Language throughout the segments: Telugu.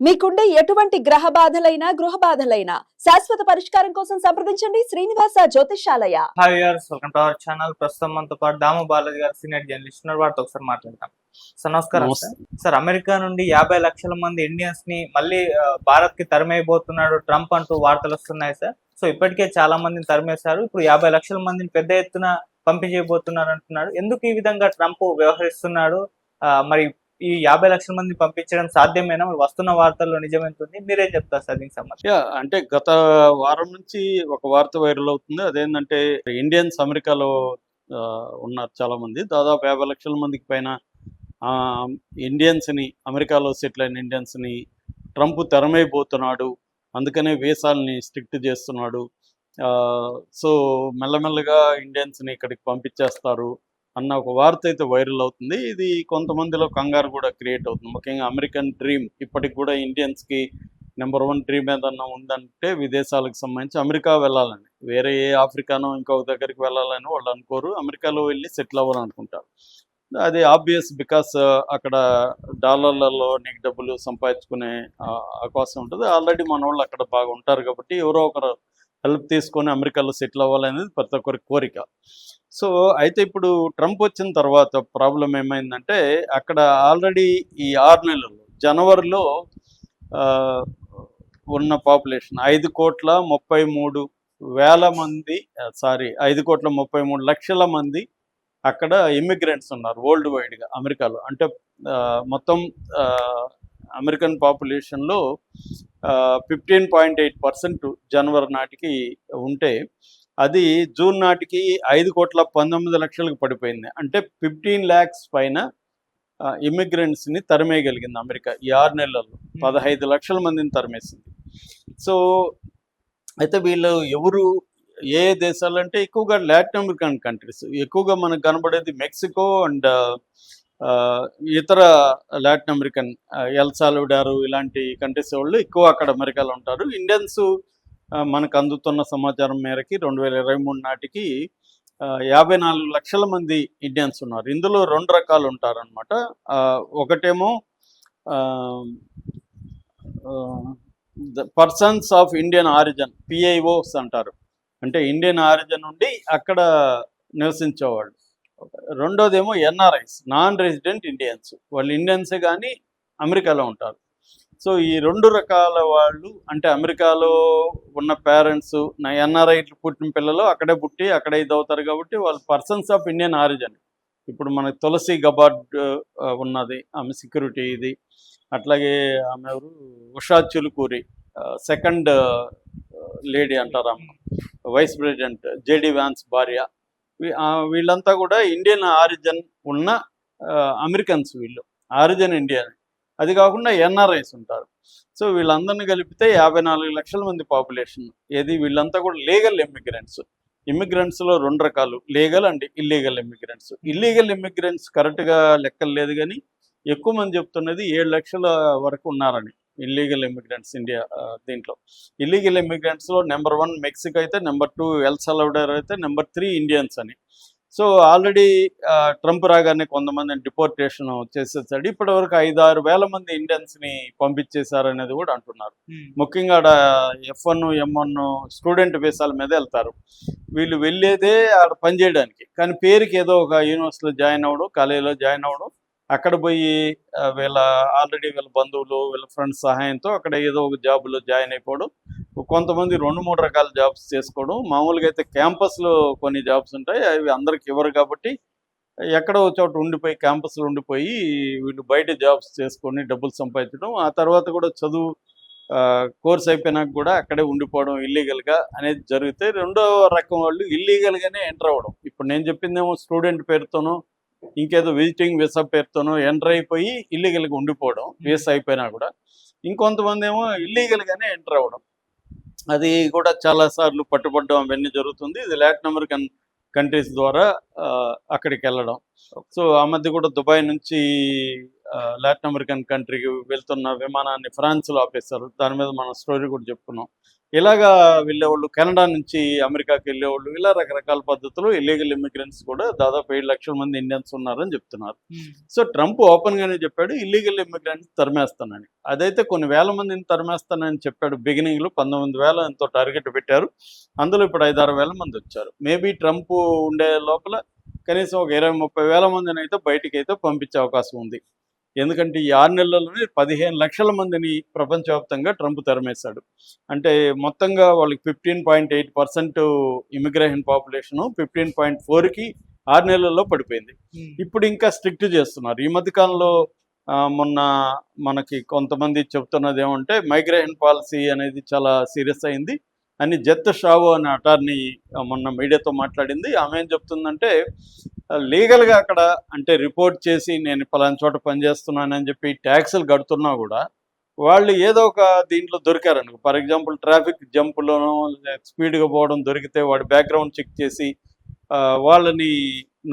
మీకుండే ఎటువంటి గ్రహ బాధలైనా గృహ బాధలైనా శాశ్వత పరిష్కారం కోసం సంప్రదించండి Srinivasa Jyothishalaya hi viewers welcome to our channel ప్రస్తుతం మనతో పాటు దాము బాలాజీ గారు సీనియర్ జర్నలిస్ట్ ఉన్నారు. వారితో ఒకసారి మాట్లాడతాం సార్ నమస్కారం. సార్ సార్ అమెరికా నుండి యాభై లక్షల మంది ఇండియన్స్ని మళ్ళీ భారత్కి తరిమైపోతున్నాడు ట్రంప్ అంటూ వార్తలు వస్తున్నాయి సార్ సో ఇప్పటికే చాలా మందిని తరిమేశారు. ఇప్పుడు యాభై లక్షల మందిని పెద్ద ఎత్తున పంపించేయబోతున్నారు అంటున్నాడు. ఎందుకు ఈ విధంగా ట్రంప్ వ్యవహరిస్తున్నాడు? మరి ఈ యాభై లక్షల మంది పంపించడం సాధ్యమేనా? మరి వస్తున్న వార్తల్లో నిజమేంటుంది మీరేం చెప్తారు సార్ దీనికి సంబంధించి? అంటే గత వారం నుంచి ఒక వార్త వైరల్ అవుతుంది. అదేంటంటే ఇండియన్స్ అమెరికాలో ఆ, ఉన్నారు చాలా మంది దాదాపు యాభై లక్షల మందికి పైన ఆ, ఇండియన్స్ని అమెరికాలో సెటిల్ అయిన ఇండియన్స్ని ట్రంప్ తెరమైపోతున్నాడు. అందుకనే వీసాల్ని స్ట్రిక్ట్ చేస్తున్నాడు. ఆ, సో మెల్లమెల్లగా ఇండియన్స్ని ఇక్కడికి పంపించేస్తారు. అన్న ఒక వార్త అయితే వైరల్ అవుతుంది. ఇది కొంతమందిలో కంగారు కూడా క్రియేట్ అవుతుంది. ముఖ్యంగా అమెరికన్ డ్రీమ్ ఇప్పటికి కూడా ఇండియన్స్కి నెంబర్ వన్ డ్రీమ్ ఏదన్నా ఉందంటే విదేశాలకు సంబంధించి అమెరికా వెళ్ళాలని వేరే ఏ ఆఫ్రికానో ఇంకొక దగ్గరికి వెళ్ళాలని వాళ్ళు అనుకోరు. అమెరికాలో వెళ్ళి సెటిల్ అవ్వాలనుకుంటారు. అది ఆబ్వియస్ బికాస్ అక్కడ డాలర్లలో నీకు డబ్బులు సంపాదించుకునే అవకాశం ఉంటుంది. ఆల్రెడీ మన వాళ్ళు అక్కడ బాగా ఉంటారు కాబట్టి ఎవరో ఒకరు హెల్ప్ తీసుకొని అమెరికాలో సెటిల్ అవ్వాలనేది ప్రతి ఒక్కరి కోరిక. సో అయితే ఇప్పుడు ట్రంప్ వచ్చిన తర్వాత ప్రాబ్లం ఏమైందంటే అక్కడ ఆల్రెడీ ఈ ఆరు నెలలు జనవరిలో ఆ, ఉన్న పాపులేషన్ ఐదు కోట్ల ముప్పై మూడు వేల మంది సారీ ఐదు కోట్ల ముప్పై మూడు లక్షల మంది అక్కడ ఇమ్మిగ్రెంట్స్ ఉన్నారు వరల్డ్ వైడ్గా అమెరికాలో. అంటే మొత్తం అమెరికన్ పాపులేషన్లో ఫిఫ్టీన్ పాయింట్ ఎయిట్ పర్సెంట్ జనవరి నాటికి ఉంటే అది జూన్ నాటికి ఐదు కోట్ల పంతొమ్మిది లక్షలకు పడిపోయింది. అంటే ఫిఫ్టీన్ ల్యాక్స్ పైన ఇమ్మిగ్రెంట్స్ని తరిమేయగలిగింది అమెరికా ఈ ఆరు నెలల్లో. పదహైదు లక్షల మందిని తరిమేసింది. సో అయితే వీళ్ళు ఎవరు ఏ దేశాలు అంటే ఎక్కువగా లాటిన్ అమెరికన్ కంట్రీస్. ఎక్కువగా మనకు కనబడేది మెక్సికో అండ్ ఇతర లాటిన్ అమెరికన్ ఎల్సాల్వడారు ఇలాంటి కంట్రీస్ వాళ్ళు ఎక్కువ అక్కడ అమెరికాలో ఉంటారు. ఇండియన్స్ మనకు అందుతున్న సమాచారం మేరకి రెండు వేల ఇరవై మూడు నాటికి యాభై నాలుగు లక్షల మంది ఇండియన్స్ ఉన్నారు. ఇందులో రెండు రకాలు ఉంటారనమాట ఒకటేమో persons of Indian origin PIOs అంటారు. అంటే ఇండియన్ ఆరిజన్ నుండి అక్కడ నివసించేవాళ్ళు. రెండోదేమో ఎన్ఆర్ఐస్ నాన్ రెసిడెంట్ ఇండియన్స్ వాళ్ళు ఇండియన్సే కానీ అమెరికాలో ఉంటారు. సో ఈ రెండు రకాల వాళ్ళు అంటే అమెరికాలో ఉన్న పేరెంట్స్ నా ఎన్ఆర్ఐ పుట్టిన పిల్లలు అక్కడే పుట్టి అక్కడే ఇది అవుతారు కాబట్టి వాళ్ళు పర్సన్స్ ఆఫ్ ఇండియన్ ఆరిజన్ ఇప్పుడు మనకి తులసి గబార్డ్ ఉన్నది ఆమె సెక్యూరిటీ ఇది. అట్లాగే ఆమె ఎవరు? ఉషా చిలుకూరి సెకండ్ లేడీ అంటారు ఆమె వైస్ ప్రెసిడెంట్ జేడి వ్యాన్స్ భార్య. వీళ్ళంతా కూడా ఇండియన్ ఆరిజన్ ఉన్న అమెరికన్స్ వీళ్ళు. ఆరిజన్ ఇండియా అది కాకుండా ఎన్ఆర్ఐస్ ఉంటారు. సో వీళ్ళందరినీ కలిపితే యాభై నాలుగు లక్షల మంది పాపులేషన్. ఏది వీళ్ళంతా కూడా లీగల్ ఇమ్మిగ్రెంట్స్. ఇమ్మిగ్రెంట్స్లో రెండు రకాలు. Legal and illegal immigrants. Illegal immigrants కరెక్ట్గా లెక్కలు లేదు కానీ ఎక్కువ మంది చెప్తున్నది ఏడు లక్షల వరకు ఉన్నారని. ఇల్లీగల్ ఇమ్మిగ్రెంట్స్ ఇండియా దీంట్లో. ఇల్లీగల్ ఇమ్మిగ్రెంట్స్లో నెంబర్ వన్ మెక్సికో అయితే నెంబర్ టూ ఎల్ సలవడర్ అయితే నెంబర్ త్రీ ఇండియన్స్ అని. సో ఆల్రెడీ ట్రంప్ రాగానే కొంతమందిని డిపోర్టేషన్ చేసేసాడు. ఇప్పటి వరకు ఐదు ఆరు వేల మంది ఇండియన్స్ని పంపించేశారు అనేది కూడా అంటున్నారు. ముఖ్యంగా ఆడ F one M one student వీసాల మీద వెళ్తారు. వీళ్ళు వెళ్ళేదే ఆడ పనిచేయడానికి కానీ పేరుకి ఏదో ఒక యూనివర్సిటీలో జాయిన్ అవ్వడం కాలేజీలో జాయిన్ అవ్వడం. అక్కడ పోయి వీళ్ళ ఆల్రెడీ వీళ్ళ బంధువులు వీళ్ళ ఫ్రెండ్స్ సహాయంతో అక్కడ ఏదో ఒక జాబ్లో జాయిన్ అయిపోవడం కొంతమంది రెండు మూడు రకాల జాబ్స్ చేసుకోవడం. మామూలుగా అయితే క్యాంపస్లో కొన్ని జాబ్స్ ఉంటాయి అవి అందరికి ఇవ్వరు కాబట్టి ఎక్కడో చోట ఉండిపోయి క్యాంపస్లో ఉండిపోయి వీళ్ళు బయట జాబ్స్ చేసుకొని డబ్బులు సంపాదించడం ఆ తర్వాత కూడా చదువు కోర్స్ అయిపోయినాక కూడా అక్కడే ఉండిపోవడం ఇల్లీగల్గా అనేది జరిగితే రెండో రకం వాళ్ళు ఇల్లీగల్గానే ఎంటర్ అవ్వడం. ఇప్పుడు నేను చెప్పిందేమో స్టూడెంట్ పేరుతోనో ఇంకేదో విజిటింగ్ వీసా పేరుతోనో ఎంటర్ అయిపోయి ఇల్లీగల్గా ఉండిపోవడం వీసా అయిపోయినా కూడా. ఇంకొంతమంది ఏమో ఇల్లీగల్గానే ఎంటర్ అవ్వడం. అది కూడా చాలా సార్లు పట్టుబడడం అవన్నీ జరుగుతుంది. ఇది లాటిన్ అమెరికన్ కంట్రీస్ ద్వారా అక్కడికి వెళ్ళడం. సో ఆ మధ్య కూడా దుబాయ్ నుంచి లాటిన్ అమెరికన్ కంట్రీకి వెళ్తున్న విమానాన్ని ఫ్రాన్స్లో ఆపేస్తారు దాని మీద మనం స్టోరీ కూడా చెప్పుకున్నాం. ఇలాగా వెళ్ళేవాళ్ళు కెనడా నుంచి అమెరికాకి వెళ్ళేవాళ్ళు ఇలా రకరకాల పద్ధతులు ఇల్లీగల్ ఇమిగ్రెంట్స్ కూడా దాదాపు ఏడు లక్షల మంది ఇండియన్స్ ఉన్నారని చెప్తున్నారు. సో ట్రంప్ ఓపెన్ గానే చెప్పాడు ఇల్లీగల్ ఇమిగ్రెంట్స్ తరిమేస్తానని. అదైతే కొన్ని వేల మందిని తరిమేస్తానని చెప్పాడు బిగినింగ్లో పంతొమ్మిది వేల ఎంతో టార్గెట్ పెట్టారు. అందులో ఇప్పుడు ఐదారు వేల మంది వచ్చారు. మేబీ ట్రంప్ ఉండే లోపల కనీసం ఒక ఇరవై ముప్పై వేల మందిని అయితే బయటికి అయితే పంపించే అవకాశం ఉంది. ఎందుకంటే ఈ ఆరు నెలల్లోనే పదిహేను లక్షల మందిని ప్రపంచవ్యాప్తంగా ట్రంప్ తరిమేశాడు. అంటే మొత్తంగా వాళ్ళకి fifteen point eight percent immigration population fifteen point ఫోర్కి ఆరు నెలల్లో పడిపోయింది. ఇప్పుడు ఇంకా స్ట్రిక్ట్ చేస్తున్నారు. ఈ మధ్య కాలంలో ఆ, మొన్న మనకి కొంతమంది చెప్తున్నది ఏమంటే మైగ్రేషన్ పాలసీ అనేది చాలా సీరియస్ అయింది. అని జత్ షావు అనే అటార్నీ మొన్న మీడియాతో మాట్లాడింది. ఆమె ఏం చెప్తుందంటే లీగల్గా అక్కడ అంటే రిపోర్ట్ చేసి నేను పలానా చోట పనిచేస్తున్నానని చెప్పి ట్యాక్సులు కడుతున్నా కూడా వాళ్ళు ఏదో ఒక దీంట్లో దొరికారనుకో. ఫర్ ఎగ్జాంపుల్ ట్రాఫిక్ జంపులోనో స్పీడ్గా పోవడం దొరికితే వాడి బ్యాక్గ్రౌండ్ చెక్ చేసి వాళ్ళని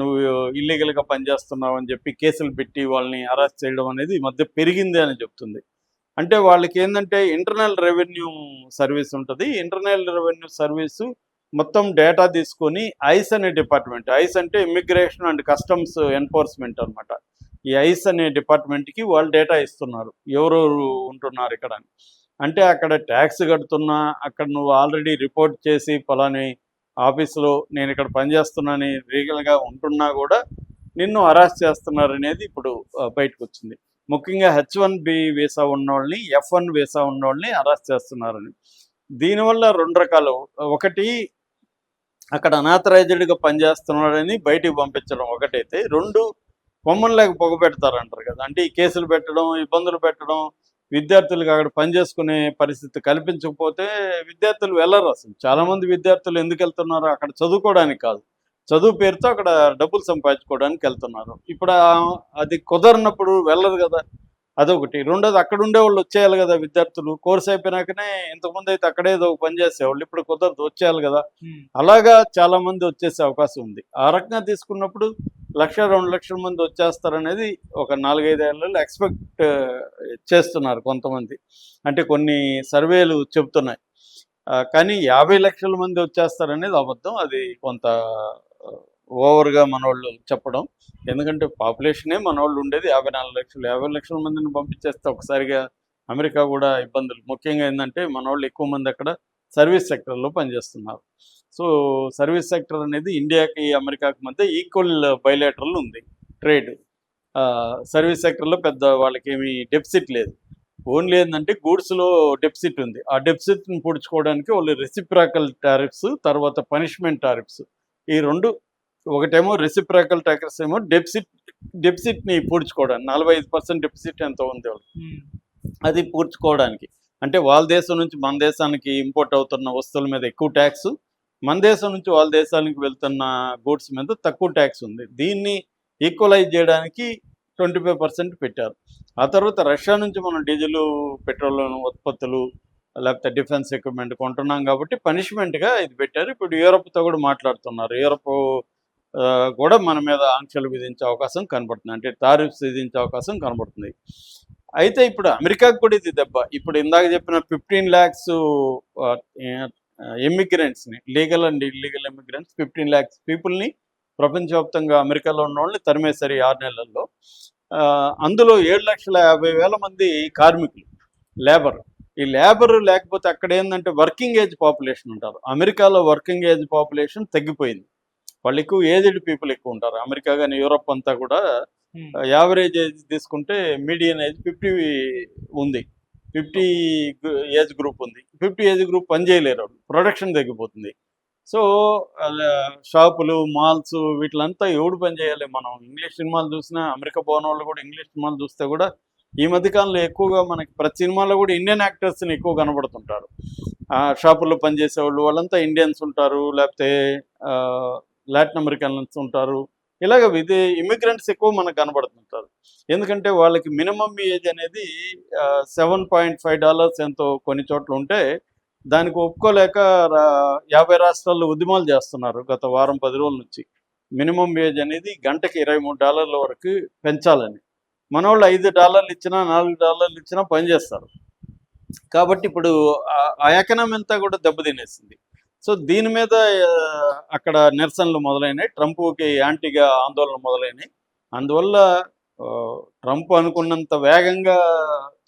నువ్వు ఇల్లీగల్గా పనిచేస్తున్నావు అని చెప్పి కేసులు పెట్టి వాళ్ళని అరెస్ట్ చేయడం అనేది ఈ మధ్య పెరిగింది అని చెప్తుంది. అంటే వాళ్ళకి ఏంటంటే ఇంటర్నల్ రెవెన్యూ సర్వీస్ ఉంటుంది. ఇంటర్నల్ రెవెన్యూ సర్వీసు మొత్తం డేటా తీసుకొని ఐస్ అనే డిపార్ట్మెంట్ ఐస్ అంటే ఇమిగ్రేషన్ అండ్ కస్టమ్స్ ఎన్ఫోర్స్మెంట్ అన్నమాట. ఈ ఐస్ అనే డిపార్ట్మెంట్కి వాళ్ళు డేటా ఇస్తున్నారు. ఎవరెవరు ఉంటున్నారు ఇక్కడ? అని అంటే అక్కడ ట్యాక్స్ కడుతున్నా అక్కడ నువ్వు ఆల్రెడీ రిపోర్ట్ చేసి ఫలాని ఆఫీసులో నేను ఇక్కడ పనిచేస్తున్నాని లీగల్గా ఉంటున్నా కూడా నిన్ను అరెస్ట్ చేస్తున్నారు అనేది ఇప్పుడు బయటకు వచ్చింది ముఖ్యంగా హెచ్ వన్ బి వీసా ఉన్నోళ్ళని ఎఫ్ వన్ వీసా ఉన్నోళ్ళని అరెస్ట్ చేస్తున్నారని. దీనివల్ల రెండు రకాలు. ఒకటి అక్కడ అనాథరైజ్డ్గా పనిచేస్తున్నాడని బయటికి పంపించడం ఒకటైతే. రెండు కొమ్మల్లాగా పొగ పెడతారంటారు కదా. అంటే ఈ కేసులు పెట్టడం ఇబ్బందులు పెట్టడం విద్యార్థులకు అక్కడ పనిచేసుకునే పరిస్థితి కల్పించకపోతే విద్యార్థులు వెళ్ళరు అసలు. చాలా మంది విద్యార్థులు ఎందుకు వెళ్తున్నారు? అక్కడ చదువుకోవడానికి కాదు. చదువు పేరుతో అక్కడ డబ్బులు సంపాదించుకోవడానికి వెళ్తున్నారు. ఇప్పుడు అది కుదరనప్పుడు వెళ్ళరు కదా. అదొకటి. రెండోది అక్కడ ఉండే వాళ్ళు వచ్చేయాలి కదా విద్యార్థులు. కోర్స్ అయిపోయినాకనే ఇంతకుముందు అయితే అక్కడే ఏదో ఒక పని చేసేవాళ్ళు. ఇప్పుడు కుదరదు వచ్చేయాలి కదా. అలాగా చాలా మంది వచ్చేసే అవకాశం ఉంది. ఆ రకంగా తీసుకున్నప్పుడు లక్ష రెండు లక్షల మంది వచ్చేస్తారనేది ఒక నాలుగైదేళ్ళలో ఎక్స్పెక్ట్ చేస్తున్నారు కొంతమంది. అంటే కొన్ని సర్వేలు చెబుతున్నాయి. కానీ యాభై లక్షల మంది వచ్చేస్తారనేది అబద్ధం. అది కొంత ఓవర్గా మనోళ్ళు చెప్పడం. ఎందుకంటే పాపులేషనే మనోళ్ళు ఉండేది. యాభై నాలుగు లక్షలు యాభై లక్షల మందిని పంపించేస్తే ఒకసారిగా అమెరికా కూడా ఇబ్బందులు. ముఖ్యంగా ఏంటంటే మనోళ్ళు ఎక్కువ మంది అక్కడ సర్వీస్ సెక్టర్లో పనిచేస్తున్నారు. సో సర్వీస్ సెక్టర్ అనేది ఇండియాకి అమెరికాకి మధ్య ఈక్వల్ బయలేటరల్ ఉంది. ట్రేడ్. సర్వీస్ సెక్టర్లో పెద్ద వాళ్ళకి ఏమి డెఫిసిట్ లేదు. ఓన్లీ ఏంటంటే గూడ్స్లో డెఫిసిట్ ఉంది. ఆ డెఫిసిట్ని పూడ్చుకోవడానికి వాళ్ళు రెసిప్రాకల్ టారిఫ్స్ తర్వాత పనిష్మెంట్ టారిఫ్స్ ఈ రెండు ఒకటేమో రెసిప్రాకల్ టారిఫ్స్ ఏమో డెఫిసిట్ డెఫిసిట్ని పూడ్చుకోవడానికి నలభై ఐదు పర్సెంట్ డెఫిసిట్ ఎంత ఉంది వాళ్ళకి? అది పూడ్చుకోవడానికి. అంటే వాళ్ళ దేశం నుంచి మన దేశానికి ఇంపోర్ట్ అవుతున్న వస్తువుల మీద ఎక్కువ ట్యాక్స్ మన దేశం నుంచి వాళ్ళ దేశానికి వెళ్తున్న గూడ్స్ మీద తక్కువ ట్యాక్స్ ఉంది. దీన్ని ఈక్వలైజ్ చేయడానికి ట్వంటీ ఫైవ్ పర్సెంట్ పెట్టారు. ఆ తర్వాత రష్యా నుంచి మనం డీజిల్ పెట్రోల్ ఉత్పత్తులు లేకపోతే డిఫెన్స్ ఎక్విప్మెంట్ కొంటున్నాం కాబట్టి పనిష్మెంట్గా ఇది పెట్టారు. ఇప్పుడు యూరప్తో కూడా మాట్లాడుతున్నారు. యూరప్ కూడా మన మీద ఆంక్షలు విధించే అవకాశం కనబడుతుంది. అంటే టారిఫ్స్ విధించే అవకాశం కనబడుతుంది. అయితే ఇప్పుడు అమెరికాకు కూడా ఇది దెబ్బ. ఇప్పుడు ఇందాక చెప్పిన fifteen lakhs ఎమిగ్రెంట్స్ని legal and illegal emigrants fifteen lakhs పీపుల్ని ప్రపంచవ్యాప్తంగా అమెరికాలో ఉన్న వాళ్ళని తరిమేశారు ఆరు నెలల్లో. ఆ, అందులో ఏడు లక్షల యాభై వేల మంది కార్మికులు లేబర్. ఈ లేబర్ లేకపోతే అక్కడ ఏంటంటే వర్కింగ్ ఏజ్ పాపులేషన్ ఉంటారు. అమెరికాలో వర్కింగ్ ఏజ్ పాపులేషన్ తగ్గిపోయింది. వాళ్ళు ఎక్కువ ఏజ్డ్ పీపుల్ ఎక్కువ ఉంటారు అమెరికా కానీ యూరప్ అంతా కూడా యావరేజ్ ఏజ్ తీసుకుంటే మీడియన్ ఏజ్ ఫిఫ్టీ ఉంది. ఫిఫ్టీ ఏజ్ గ్రూప్ ఉంది. ఫిఫ్టీ ఏజ్ గ్రూప్ పని చేయలేరు వాళ్ళు. ప్రొడక్షన్ తగ్గిపోతుంది. సో షాపులు మాల్స్ వీటిలంతా ఎవడు పని చేయాలి మనం? ఇంగ్లీష్ సినిమాలు చూసినా అమెరికా పోయిన వాళ్ళు కూడా ఇంగ్లీష్ సినిమాలు చూస్తే కూడా ఈ మధ్య కాలంలో ఎక్కువగా మనకి ప్రతి సినిమాలో కూడా ఇండియన్ యాక్టర్స్ని ఎక్కువ కనబడుతుంటారు. ఆ షాపుల్లో పనిచేసే వాళ్ళు వాళ్ళంతా ఇండియన్స్ ఉంటారు. లేకపోతే లాటిన్ అమెరికన్స్ ఉంటారు. ఇలాగ ఇది ఇమిగ్రెంట్స్ ఎక్కువ మనకు కనబడుతుంటారు. ఎందుకంటే వాళ్ళకి మినిమం ఏజ్ అనేది సెవెన్ పాయింట్ ఫైవ్ డాలర్స్ ఎంతో కొన్ని చోట్ల ఉంటే దానికి ఒప్పుకోలేక రా- యాభై రాష్ట్రాల్లో ఉద్యమాలు చేస్తున్నారు గత వారం పది రోజుల నుంచి. మినిమం వేజ్ అనేది గంటకి ఇరవై మూడు డాలర్ల వరకు పెంచాలని. మన వాళ్ళు ఐదు డాలర్లు ఇచ్చినా నాలుగు డాలర్లు ఇచ్చినా పనిచేస్తారు కాబట్టి ఇప్పుడు ఆ- ఆ ఎకనామీ అంతా కూడా దెబ్బతినేసింది. సో దీని మీద అక్కడ నిరసనలు మొదలైనాయి. ట్రంప్కి యాంటీగా ఆందోళన మొదలైనాయి. అందువల్ల ట్రంప్ అనుకున్నంత వేగంగా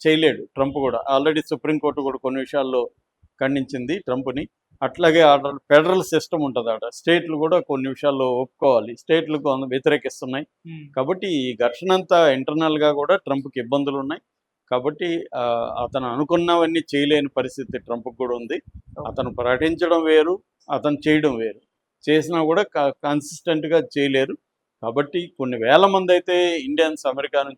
చేయలేడు. ట్రంప్ కూడా. ఆల్రెడీ సుప్రీంకోర్టు కూడా కొన్ని విషయాల్లో ఖండించింది ట్రంప్ని. అట్లాగే ఆర్డర్ ఫెడరల్ సిస్టమ్ ఉంటుంది ఆడ. స్టేట్లు కూడా కొన్ని విషయాల్లో ఒప్పుకోవాలి. స్టేట్లు వ్యతిరేకిస్తున్నాయి. కాబట్టి ఈ ఘర్షణ అంతా ఇంటర్నల్గా కూడా ట్రంప్కి ఇబ్బందులు ఉన్నాయి కాబట్టి అతను అనుకున్నవన్నీ చేయలేని పరిస్థితి ట్రంప్కి కూడా ఉంది. అతను ప్రకటించడం వేరు అతను చేయడం వేరు. చేసినా కూడా కన్సిస్టెంట్గా చేయలేరు. కాబట్టి కొన్ని వేల మంది అయితే ఇండియన్స్ అమెరికా నుంచి